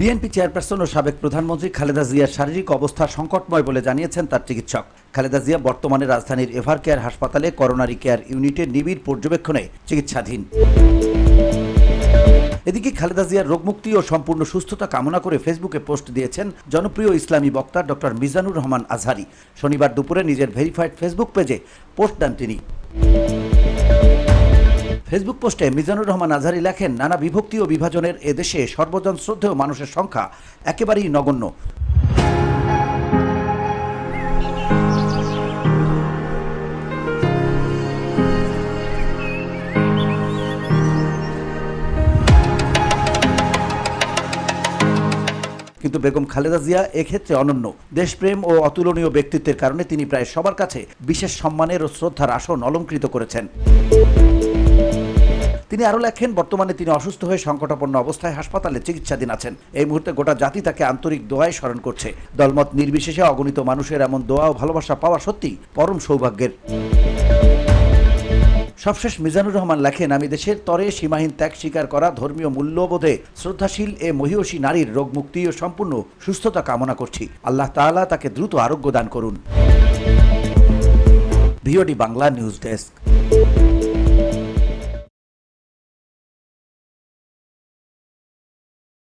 BNP chairperson ও সাবেক প্রধানমন্ত্রী খালেদা জিয়ার শারীরিক অবস্থা সংকটময় বলে জানিয়েছেন তার চিকিৎসক। খালেদা জিয়া বর্তমানে রাজধানীর এভার কেয়ার হাসপাতালে করোনারি কেয়ার ইউনিটের নিবিড় পর্যবেক্ষণে চিকিৎসাধীন। এদিকে খালেদা জিয়ার রোগমুক্তি ও সম্পূর্ণ সুস্থতা কামনা করে ফেসবুকে পোস্ট দিয়েছেন জনপ্রিয় ইসলামী বক্তা ডক্টর মিজানুর রহমান আজহারি। শনিবার দুপুরে নিজের ভেরিফাইড ফেসবুক পেজে পোস্ট দেন তিনি। ফেসবুক পোস্টে মিজানুর রহমান আজহারি লেখেন, নানা বিভক্তি ও বিভাজনের এদেশে সর্বজন শ্রদ্ধেয় মানুষের সংখ্যা একেবারেই নগণ্য। কিন্তু বেগম খালেদা জিয়া এক্ষেত্রে অনন্য। দেশপ্রেম ও অতুলনীয় ব্যক্তিত্বের কারণে তিনি প্রায় সবার কাছে বিশেষ সম্মানের ও শ্রদ্ধার আসন অলঙ্কৃত করেছেন। তিনি আরও লেখেন, বর্তমানে তিনি অসুস্থ হয়ে সংকটাপন্ন অবস্থায় হাসপাতালে চিকিৎসাধীন আছেন। এই মুহূর্তে গোটা জাতি তাকে আন্তরিক দোয়ায় স্মরণ করছে। দলমত নির্বিশেষে অগণিত মানুষের এমন দোয়া ও ভালোবাসা পাওয়া সত্যি পরম সৌভাগ্যের। সবশেষ মিজানুর রহমান লেখেন, আমি দেশের তরে সীমাহীন ত্যাগ স্বীকার করা, ধর্মীয় মূল্যবোধে শ্রদ্ধাশীল এ মহিষী নারীর রোগ মুক্তি ও সম্পূর্ণ সুস্থতা কামনা করছি। আল্লাহ তাআলা তাকে দ্রুত আরোগ্য দান করুন। VOD Bangla news desk.